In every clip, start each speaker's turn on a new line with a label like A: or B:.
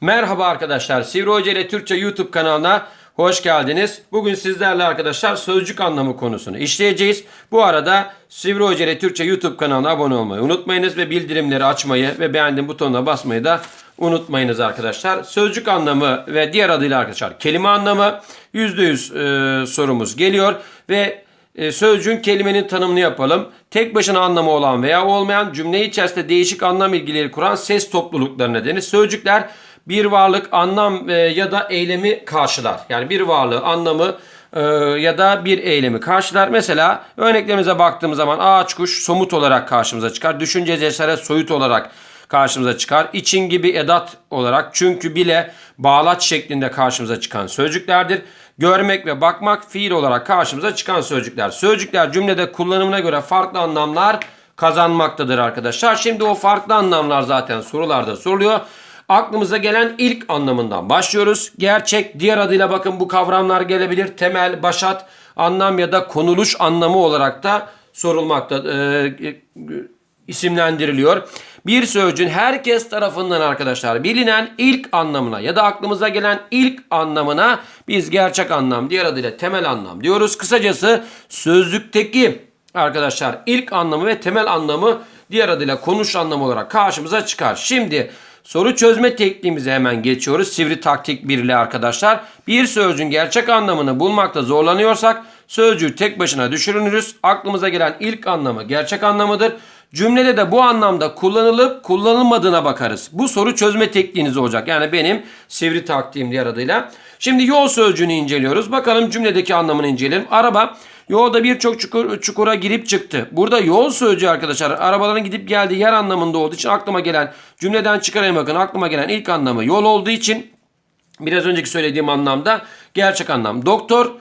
A: Merhaba arkadaşlar. Sivri Hoca ile Türkçe YouTube kanalına hoş geldiniz. Bugün sizlerle arkadaşlar sözcük anlamı konusunu işleyeceğiz. Bu arada Sivri Hoca ile Türkçe YouTube kanalına abone olmayı unutmayınız ve bildirimleri açmayı ve beğendim butonuna basmayı da unutmayınız arkadaşlar. Sözcük anlamı ve diğer adıyla arkadaşlar kelime anlamı %100 e, sorumuz geliyor ve e, sözcüğün kelimenin tanımını yapalım. Tek başına anlamı olan veya olmayan cümle içerisinde değişik anlam ilgileri kuran ses topluluklarına denir. Sözcükler bir varlık, anlam e, ya da eylemi karşılar. Yani bir varlığı, anlamı e, ya da bir eylemi karşılar. Mesela örneklerimize baktığımız zaman ağaç kuş somut olarak karşımıza çıkar. Düşünce cesaret soyut olarak karşımıza çıkar. İçin gibi edat olarak çünkü bile bağlaç şeklinde karşımıza çıkan sözcüklerdir. Görmek ve bakmak fiil olarak karşımıza çıkan sözcükler. Sözcükler cümlede kullanımına göre farklı anlamlar kazanmaktadır arkadaşlar. Şimdi o farklı anlamlar zaten sorularda soruluyor. Aklımıza gelen ilk anlamından başlıyoruz. Gerçek, diğer adıyla bakın bu kavramlar gelebilir. Temel, başat, anlam ya da konuluş anlamı olarak da sorulmakta, e, e, isimlendiriliyor. Bir sözcüğün herkes tarafından arkadaşlar bilinen ilk anlamına ya da aklımıza gelen ilk anlamına biz gerçek anlam, diğer adıyla temel anlam diyoruz. Kısacası sözlükteki arkadaşlar ilk anlamı ve temel anlamı diğer adıyla konuş anlamı olarak karşımıza çıkar. Şimdi soru çözme tekniğimize hemen geçiyoruz. Sivri taktik birliği arkadaşlar. Bir sözcüğün gerçek anlamını bulmakta zorlanıyorsak sözcüğü tek başına düşürünürüz. Aklımıza gelen ilk anlamı gerçek anlamıdır. Cümlede de bu anlamda kullanılıp kullanılmadığına bakarız. Bu soru çözme tekniğiniz olacak. Yani benim sivri taktiğim diğer adıyla. Şimdi yol sözcüğünü inceliyoruz. Bakalım cümledeki anlamını inceleyelim. Araba yolda birçok çukur, çukura girip çıktı. Burada yol sözcüğü arkadaşlar arabaların gidip geldiği yer anlamında olduğu için aklıma gelen cümleden çıkarayım bakın aklıma gelen ilk anlamı yol olduğu için biraz önceki söylediğim anlamda gerçek anlam. Doktor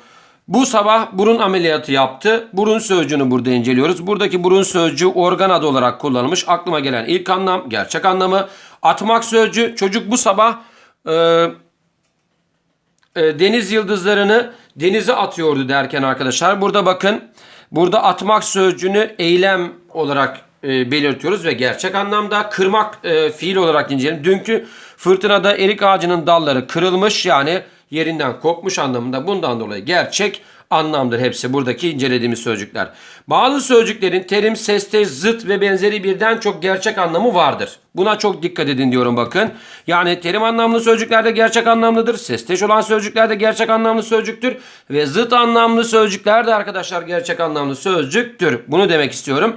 A: bu sabah burun ameliyatı yaptı. Burun sözcüğünü burada inceliyoruz. Buradaki burun sözcüğü organ adı olarak kullanılmış. Aklıma gelen ilk anlam, gerçek anlamı. Atmak sözcüğü çocuk bu sabah e, e, deniz yıldızlarını denize atıyordu derken arkadaşlar. Burada bakın burada atmak sözcüğünü eylem olarak e, belirtiyoruz ve gerçek anlamda kırmak e, fiil olarak inceleyelim. Dünkü fırtınada erik ağacının dalları kırılmış yani yerinden kopmuş anlamında bundan dolayı gerçek anlamdır hepsi buradaki incelediğimiz sözcükler. Bazı sözcüklerin terim, sesteş, zıt ve benzeri birden çok gerçek anlamı vardır. Buna çok dikkat edin diyorum bakın. Yani terim anlamlı sözcüklerde gerçek anlamlıdır. Sesteş olan sözcüklerde gerçek anlamlı sözcüktür. Ve zıt anlamlı sözcükler de arkadaşlar gerçek anlamlı sözcüktür. Bunu demek istiyorum.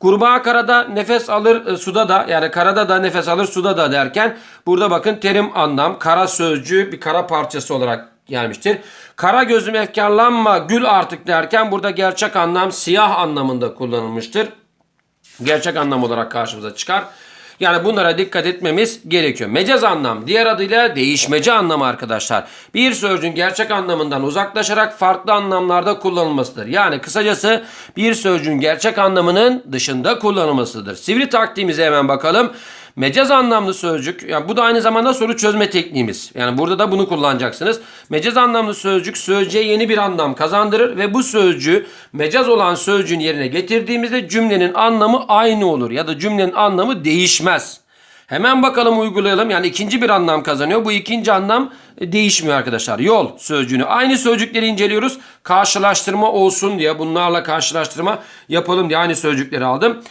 A: Kurbağa karada nefes alır e, suda da yani karada da nefes alır suda da derken burada bakın terim anlam kara sözcüğü bir kara parçası olarak gelmiştir. Kara gözüm efkarlanma gül artık derken burada gerçek anlam siyah anlamında kullanılmıştır. Gerçek anlam olarak karşımıza çıkar. Yani bunlara dikkat etmemiz gerekiyor. Mecaz anlam diğer adıyla değişmeci anlamı arkadaşlar. Bir sözcüğün gerçek anlamından uzaklaşarak farklı anlamlarda kullanılmasıdır. Yani kısacası bir sözcüğün gerçek anlamının dışında kullanılmasıdır. Sivri taktiğimize hemen bakalım. Mecaz anlamlı sözcük, yani bu da aynı zamanda soru çözme tekniğimiz. Yani burada da bunu kullanacaksınız. Mecaz anlamlı sözcük sözcüğe yeni bir anlam kazandırır ve bu sözcüğü mecaz olan sözcüğün yerine getirdiğimizde cümlenin anlamı aynı olur ya da cümlenin anlamı değişmez. Hemen bakalım uygulayalım. Yani ikinci bir anlam kazanıyor. Bu ikinci anlam e, değişmiyor arkadaşlar. Yol sözcüğünü. Aynı sözcükleri inceliyoruz. Karşılaştırma olsun diye bunlarla karşılaştırma yapalım diye aynı sözcükleri aldım.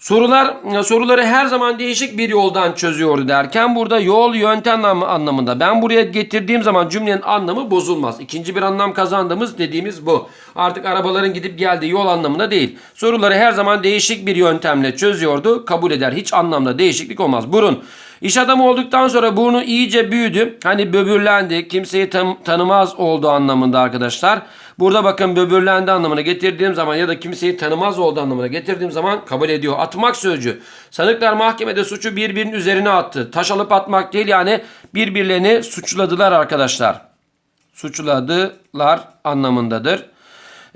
A: Sorular soruları her zaman değişik bir yoldan çözüyordu derken burada yol yöntem anlamında. Ben buraya getirdiğim zaman cümlenin anlamı bozulmaz. İkinci bir anlam kazandığımız dediğimiz bu. Artık arabaların gidip geldiği yol anlamında değil. Soruları her zaman değişik bir yöntemle çözüyordu. Kabul eder. Hiç anlamda değişiklik olmaz. Burun. İş adamı olduktan sonra burnu iyice büyüdü. Hani böbürlendi. Kimseyi tan- tanımaz olduğu anlamında arkadaşlar. Burada bakın böbürlendi anlamına getirdiğim zaman ya da kimseyi tanımaz olduğu anlamına getirdiğim zaman kabul ediyor. Atmak sözcüğü. Sanıklar mahkemede suçu birbirinin üzerine attı. Taş alıp atmak değil yani birbirlerini suçladılar arkadaşlar. Suçladılar anlamındadır.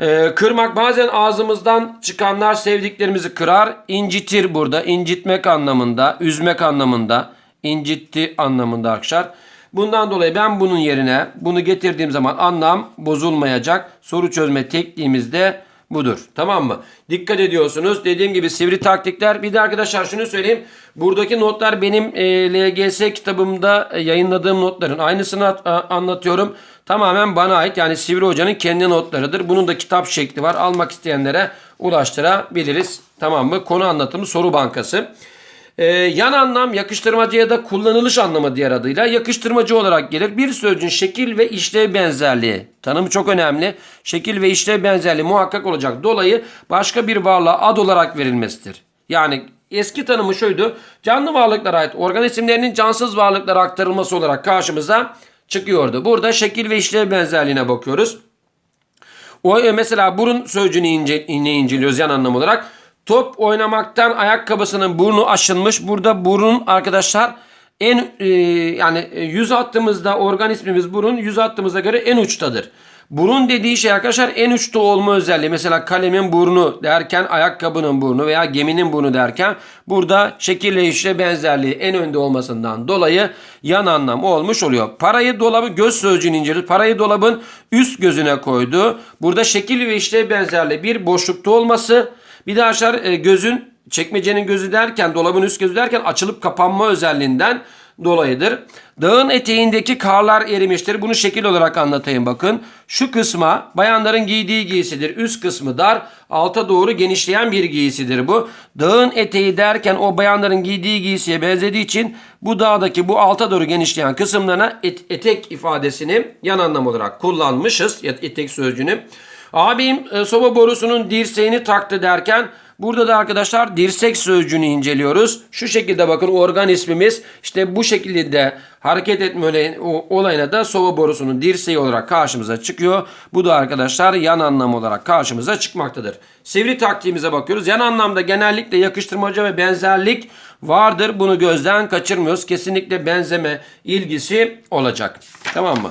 A: Ee, kırmak bazen ağzımızdan çıkanlar sevdiklerimizi kırar, incitir burada. incitmek anlamında, üzmek anlamında, incitti anlamında arkadaşlar. Bundan dolayı ben bunun yerine bunu getirdiğim zaman anlam bozulmayacak. Soru çözme tekniğimizde budur. Tamam mı? Dikkat ediyorsunuz. Dediğim gibi sivri taktikler. Bir de arkadaşlar şunu söyleyeyim. Buradaki notlar benim e, LGS kitabımda e, yayınladığım notların aynısını at- a- anlatıyorum. Tamamen bana ait. Yani Sivri Hoca'nın kendi notlarıdır. Bunun da kitap şekli var. Almak isteyenlere ulaştırabiliriz. Tamam mı? Konu anlatımı soru bankası. Ee, yan anlam yakıştırmacı ya da kullanılış anlamı diğer adıyla yakıştırmacı olarak gelir. Bir sözcüğün şekil ve işlev benzerliği. Tanımı çok önemli. Şekil ve işlev benzerliği muhakkak olacak. Dolayı başka bir varlığa ad olarak verilmesidir. Yani eski tanımı şuydu. Canlı varlıklara ait organ isimlerinin cansız varlıklara aktarılması olarak karşımıza çıkıyordu. Burada şekil ve işlev benzerliğine bakıyoruz. O e, mesela burun sözcüğünü ince, inceliyoruz yan anlam olarak. Top oynamaktan ayakkabısının burnu aşınmış. Burada burun arkadaşlar en e, yani e, yüz attığımızda organ ismimiz burun yüz attığımıza göre en uçtadır. Burun dediği şey arkadaşlar en uçta olma özelliği. Mesela kalemin burnu derken ayakkabının burnu veya geminin burnu derken burada şekille işle benzerliği en önde olmasından dolayı yan anlam olmuş oluyor. Parayı dolabı göz sözcüğünü inceliyoruz. Parayı dolabın üst gözüne koydu. Burada şekil ve işlev benzerliği bir boşlukta olması bir de e, gözün çekmecenin gözü derken dolabın üst gözü derken açılıp kapanma özelliğinden dolayıdır. Dağın eteğindeki karlar erimiştir. Bunu şekil olarak anlatayım bakın. Şu kısma bayanların giydiği giysidir. Üst kısmı dar, alta doğru genişleyen bir giysidir bu. Dağın eteği derken o bayanların giydiği giysiye benzediği için bu dağdaki bu alta doğru genişleyen kısımlarına et- etek ifadesini yan anlam olarak kullanmışız. Etek sözcüğünü. Abim e, soba borusunun dirseğini taktı derken burada da arkadaşlar dirsek sözcüğünü inceliyoruz. Şu şekilde bakın organ ismimiz işte bu şekilde hareket etme olayına da soba borusunun dirseği olarak karşımıza çıkıyor. Bu da arkadaşlar yan anlam olarak karşımıza çıkmaktadır. Sivri taktiğimize bakıyoruz. Yan anlamda genellikle yakıştırmaca ve benzerlik vardır. Bunu gözden kaçırmıyoruz. Kesinlikle benzeme ilgisi olacak. Tamam mı?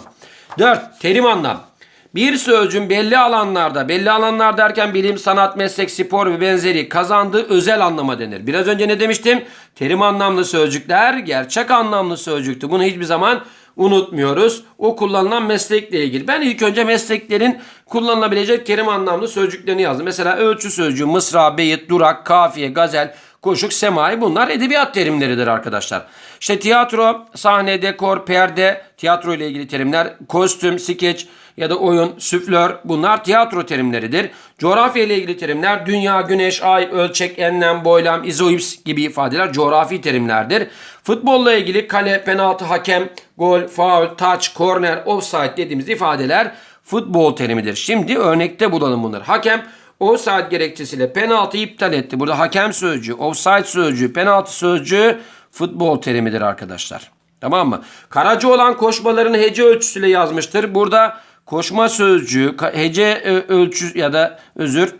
A: 4. Terim anlam. Bir sözcüğün belli alanlarda, belli alanlar derken bilim, sanat, meslek, spor ve benzeri kazandığı özel anlama denir. Biraz önce ne demiştim? Terim anlamlı sözcükler gerçek anlamlı sözcüktü. Bunu hiçbir zaman unutmuyoruz. O kullanılan meslekle ilgili. Ben ilk önce mesleklerin kullanılabilecek terim anlamlı sözcüklerini yazdım. Mesela ölçü sözcüğü, mısra, beyit, durak, kafiye, gazel, koşuk, semai bunlar edebiyat terimleridir arkadaşlar. İşte tiyatro, sahne, dekor, perde, tiyatro ile ilgili terimler, kostüm, skeç ya da oyun, süflör bunlar tiyatro terimleridir. Coğrafya ile ilgili terimler dünya, güneş, ay, ölçek, enlem, boylam, izoips gibi ifadeler coğrafi terimlerdir. Futbolla ilgili kale, penaltı, hakem, gol, faul, touch, korner, offside dediğimiz ifadeler futbol terimidir. Şimdi örnekte bulalım bunları. Hakem offside gerekçesiyle penaltı iptal etti. Burada hakem sözcüğü, offside sözcüğü, penaltı sözcüğü futbol terimidir arkadaşlar. Tamam mı? Karaca olan koşmalarını hece ölçüsüyle yazmıştır. Burada koşma sözcüğü, hece e, ölçü ya da özür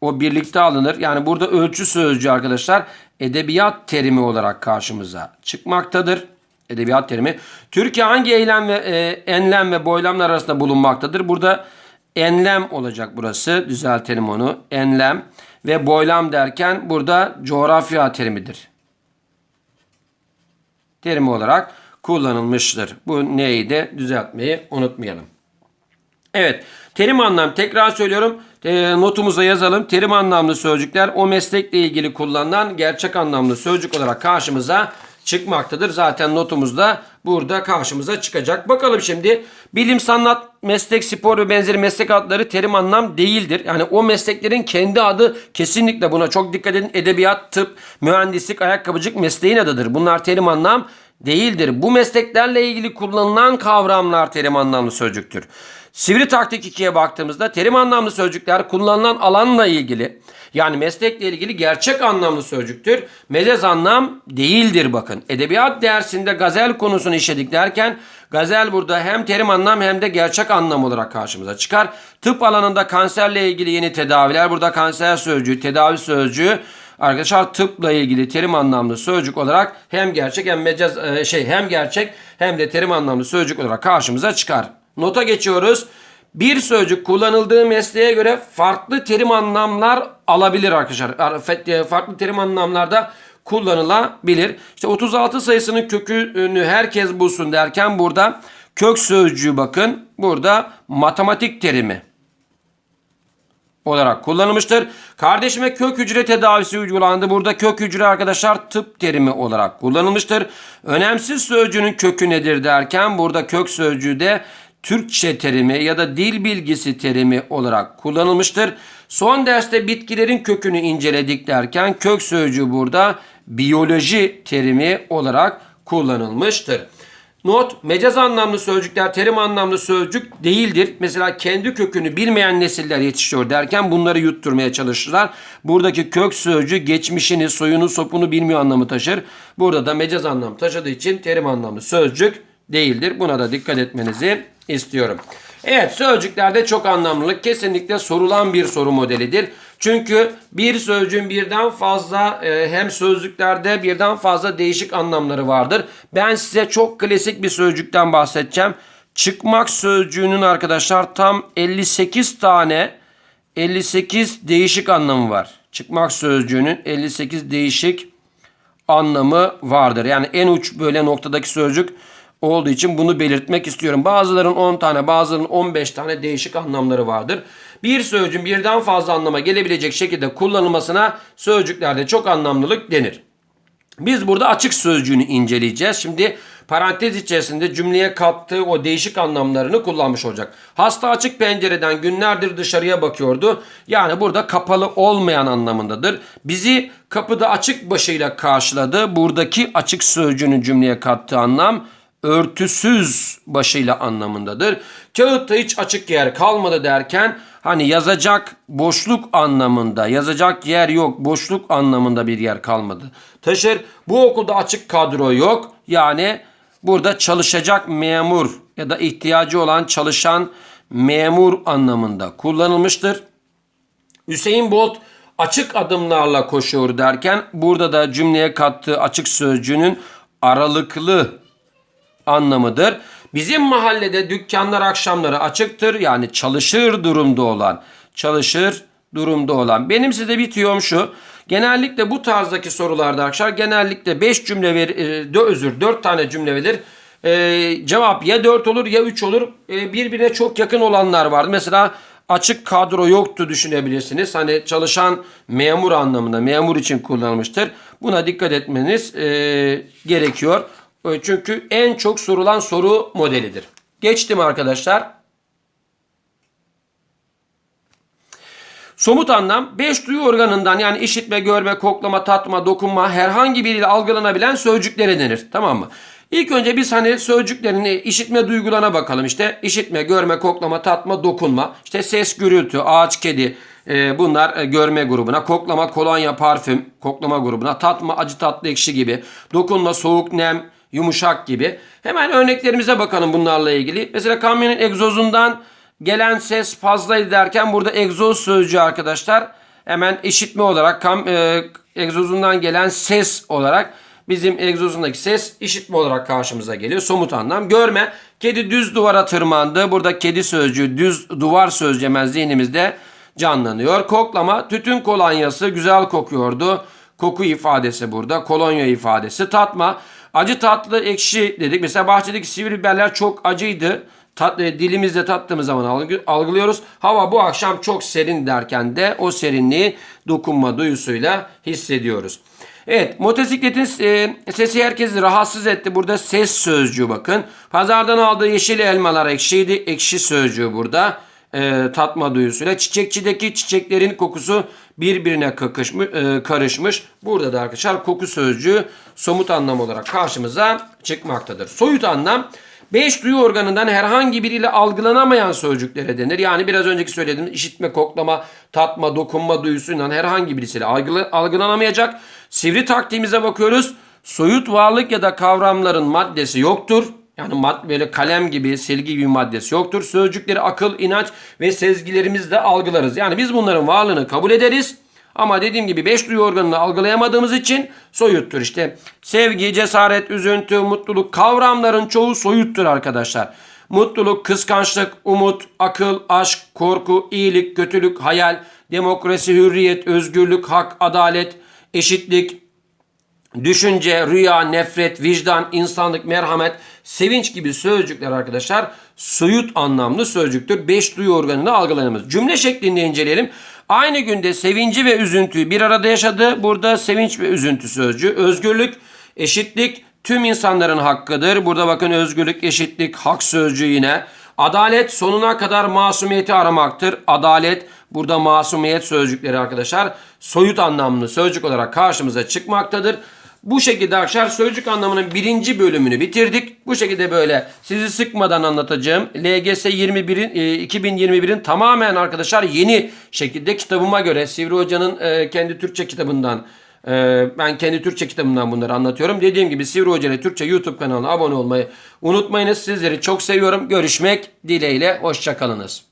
A: o birlikte alınır. Yani burada ölçü sözcüğü arkadaşlar edebiyat terimi olarak karşımıza çıkmaktadır. Edebiyat terimi. Türkiye hangi eylem ve e, enlem ve boylamlar arasında bulunmaktadır? Burada enlem olacak burası. Düzeltelim onu. Enlem ve boylam derken burada coğrafya terimidir. Terimi olarak kullanılmıştır. Bu neydi? Düzeltmeyi unutmayalım. Evet. Terim anlam tekrar söylüyorum. E, notumuza yazalım. Terim anlamlı sözcükler o meslekle ilgili kullanılan gerçek anlamlı sözcük olarak karşımıza çıkmaktadır. Zaten notumuzda burada karşımıza çıkacak. Bakalım şimdi bilim, sanat, meslek, spor ve benzeri meslek adları terim anlam değildir. Yani o mesleklerin kendi adı kesinlikle buna çok dikkat edin. Edebiyat, tıp, mühendislik, ayakkabıcık mesleğin adıdır. Bunlar terim anlam değildir. Bu mesleklerle ilgili kullanılan kavramlar terim anlamlı sözcüktür. Sivri taktik 2'ye baktığımızda terim anlamlı sözcükler kullanılan alanla ilgili yani meslekle ilgili gerçek anlamlı sözcüktür. Mecaz anlam değildir bakın. Edebiyat dersinde gazel konusunu işledik derken gazel burada hem terim anlam hem de gerçek anlam olarak karşımıza çıkar. Tıp alanında kanserle ilgili yeni tedaviler burada kanser sözcüğü, tedavi sözcüğü Arkadaşlar tıpla ilgili terim anlamlı sözcük olarak hem gerçek hem mecaz e, şey hem gerçek hem de terim anlamlı sözcük olarak karşımıza çıkar. Nota geçiyoruz. Bir sözcük kullanıldığı mesleğe göre farklı terim anlamlar alabilir arkadaşlar. Ar- e, Farklı terim anlamlarda kullanılabilir. İşte 36 sayısının kökünü herkes bulsun derken burada kök sözcüğü bakın. Burada matematik terimi. Olarak kullanılmıştır. Kardeşime kök hücre tedavisi uygulandı. Burada kök hücre arkadaşlar tıp terimi olarak kullanılmıştır. Önemsiz sözcüğünün kökü nedir derken burada kök sözcüğü de Türkçe terimi ya da dil bilgisi terimi olarak kullanılmıştır. Son derste bitkilerin kökünü inceledik derken kök sözcüğü burada biyoloji terimi olarak kullanılmıştır. Not, mecaz anlamlı sözcükler terim anlamlı sözcük değildir. Mesela kendi kökünü bilmeyen nesiller yetişiyor derken bunları yutturmaya çalışırlar. Buradaki kök sözcüğü geçmişini, soyunu, sopunu bilmiyor anlamı taşır. Burada da mecaz anlam taşıdığı için terim anlamlı sözcük değildir. Buna da dikkat etmenizi istiyorum. Evet sözcüklerde çok anlamlılık kesinlikle sorulan bir soru modelidir. Çünkü bir sözcüğün birden fazla e, hem sözlüklerde birden fazla değişik anlamları vardır. Ben size çok klasik bir sözcükten bahsedeceğim. Çıkmak sözcüğünün arkadaşlar tam 58 tane 58 değişik anlamı var. Çıkmak sözcüğünün 58 değişik anlamı vardır. Yani en uç böyle noktadaki sözcük olduğu için bunu belirtmek istiyorum. Bazıların 10 tane, bazılarının 15 tane değişik anlamları vardır. Bir sözcüğün birden fazla anlama gelebilecek şekilde kullanılmasına sözcüklerde çok anlamlılık denir. Biz burada açık sözcüğünü inceleyeceğiz. Şimdi parantez içerisinde cümleye kattığı o değişik anlamlarını kullanmış olacak. Hasta açık pencereden günlerdir dışarıya bakıyordu. Yani burada kapalı olmayan anlamındadır. Bizi kapıda açık başıyla karşıladı. Buradaki açık sözcüğünün cümleye kattığı anlam örtüsüz başıyla anlamındadır. Kağıtta hiç açık yer kalmadı derken hani yazacak boşluk anlamında yazacak yer yok boşluk anlamında bir yer kalmadı. Taşır bu okulda açık kadro yok yani burada çalışacak memur ya da ihtiyacı olan çalışan memur anlamında kullanılmıştır. Hüseyin Bolt açık adımlarla koşuyor derken burada da cümleye kattığı açık sözcüğünün aralıklı anlamıdır. Bizim mahallede dükkanlar akşamları açıktır. Yani çalışır durumda olan, çalışır durumda olan. Benim size bir tüyom şu. Genellikle bu tarzdaki sorularda arkadaşlar genellikle 5 cümle ver, e, özür 4 tane cümle verir. E, cevap ya 4 olur ya 3 olur. E, birbirine çok yakın olanlar var. Mesela açık kadro yoktu düşünebilirsiniz. Hani çalışan memur anlamında memur için kullanılmıştır. Buna dikkat etmeniz e, gerekiyor. E, Çünkü en çok sorulan soru modelidir. Geçtim arkadaşlar. Somut anlam 5 duyu organından yani işitme, görme, koklama, tatma, dokunma herhangi biriyle algılanabilen sözcüklere denir. Tamam mı? İlk önce biz hani sözcüklerin işitme duygularına bakalım. İşte işitme, görme, koklama, tatma, dokunma. İşte ses, gürültü, ağaç, kedi e, bunlar e, görme grubuna. Koklama, kolonya, parfüm koklama grubuna. Tatma, acı, tatlı, ekşi gibi. Dokunma, soğuk, nem, yumuşak gibi. Hemen örneklerimize bakalım bunlarla ilgili. Mesela kamyonun egzozundan gelen ses fazlaydı derken burada egzoz sözcüğü arkadaşlar hemen işitme olarak kam, e, egzozundan gelen ses olarak bizim egzozundaki ses işitme olarak karşımıza geliyor. Somut anlam. Görme. Kedi düz duvara tırmandı. Burada kedi sözcüğü düz duvar sözcüğü hemen zihnimizde canlanıyor. Koklama. Tütün kolonyası güzel kokuyordu. Koku ifadesi burada. Kolonya ifadesi. Tatma. Acı tatlı ekşi dedik. Mesela bahçedeki sivri biberler çok acıydı. Tat, e, dilimizle tattığımız zaman algı, algılıyoruz. Hava bu akşam çok serin derken de o serinliği dokunma duyusuyla hissediyoruz. Evet motosikletin e, sesi herkesi rahatsız etti. Burada ses sözcüğü bakın. Pazardan aldığı yeşil elmalar ekşiydi. Ekşi sözcüğü burada e, tatma duyusuyla. Çiçekçideki çiçeklerin kokusu birbirine kakışmış, e, karışmış. Burada da arkadaşlar koku sözcüğü somut anlam olarak karşımıza çıkmaktadır. Soyut anlam Beş duyu organından herhangi biriyle algılanamayan sözcüklere denir. Yani biraz önceki söylediğim işitme, koklama, tatma, dokunma duyusuyla herhangi birisiyle algıla, algılanamayacak. Sivri taktiğimize bakıyoruz. Soyut varlık ya da kavramların maddesi yoktur. Yani mad böyle kalem gibi, silgi gibi maddesi yoktur. Sözcükleri akıl, inanç ve sezgilerimizle algılarız. Yani biz bunların varlığını kabul ederiz. Ama dediğim gibi beş duyu organını algılayamadığımız için soyuttur. İşte sevgi, cesaret, üzüntü, mutluluk kavramların çoğu soyuttur arkadaşlar. Mutluluk, kıskançlık, umut, akıl, aşk, korku, iyilik, kötülük, hayal, demokrasi, hürriyet, özgürlük, hak, adalet, eşitlik, düşünce, rüya, nefret, vicdan, insanlık, merhamet, sevinç gibi sözcükler arkadaşlar soyut anlamlı sözcüktür. Beş duyu organını algılayamaz. Cümle şeklinde inceleyelim. Aynı günde sevinci ve üzüntüyü bir arada yaşadı. Burada sevinç ve üzüntü sözcüğü. Özgürlük, eşitlik tüm insanların hakkıdır. Burada bakın özgürlük, eşitlik, hak sözcüğü yine. Adalet sonuna kadar masumiyeti aramaktır. Adalet burada masumiyet sözcükleri arkadaşlar soyut anlamlı sözcük olarak karşımıza çıkmaktadır. Bu şekilde arkadaşlar sözcük anlamının birinci bölümünü bitirdik. Bu şekilde böyle sizi sıkmadan anlatacağım. LGS 21'in e, 2021'in tamamen arkadaşlar yeni şekilde kitabıma göre Sivri Hoca'nın e, kendi Türkçe kitabından e, ben kendi Türkçe kitabımdan bunları anlatıyorum. Dediğim gibi Sivri Hoca Türkçe YouTube kanalına abone olmayı unutmayınız. Sizleri çok seviyorum. Görüşmek dileğiyle. Hoşçakalınız.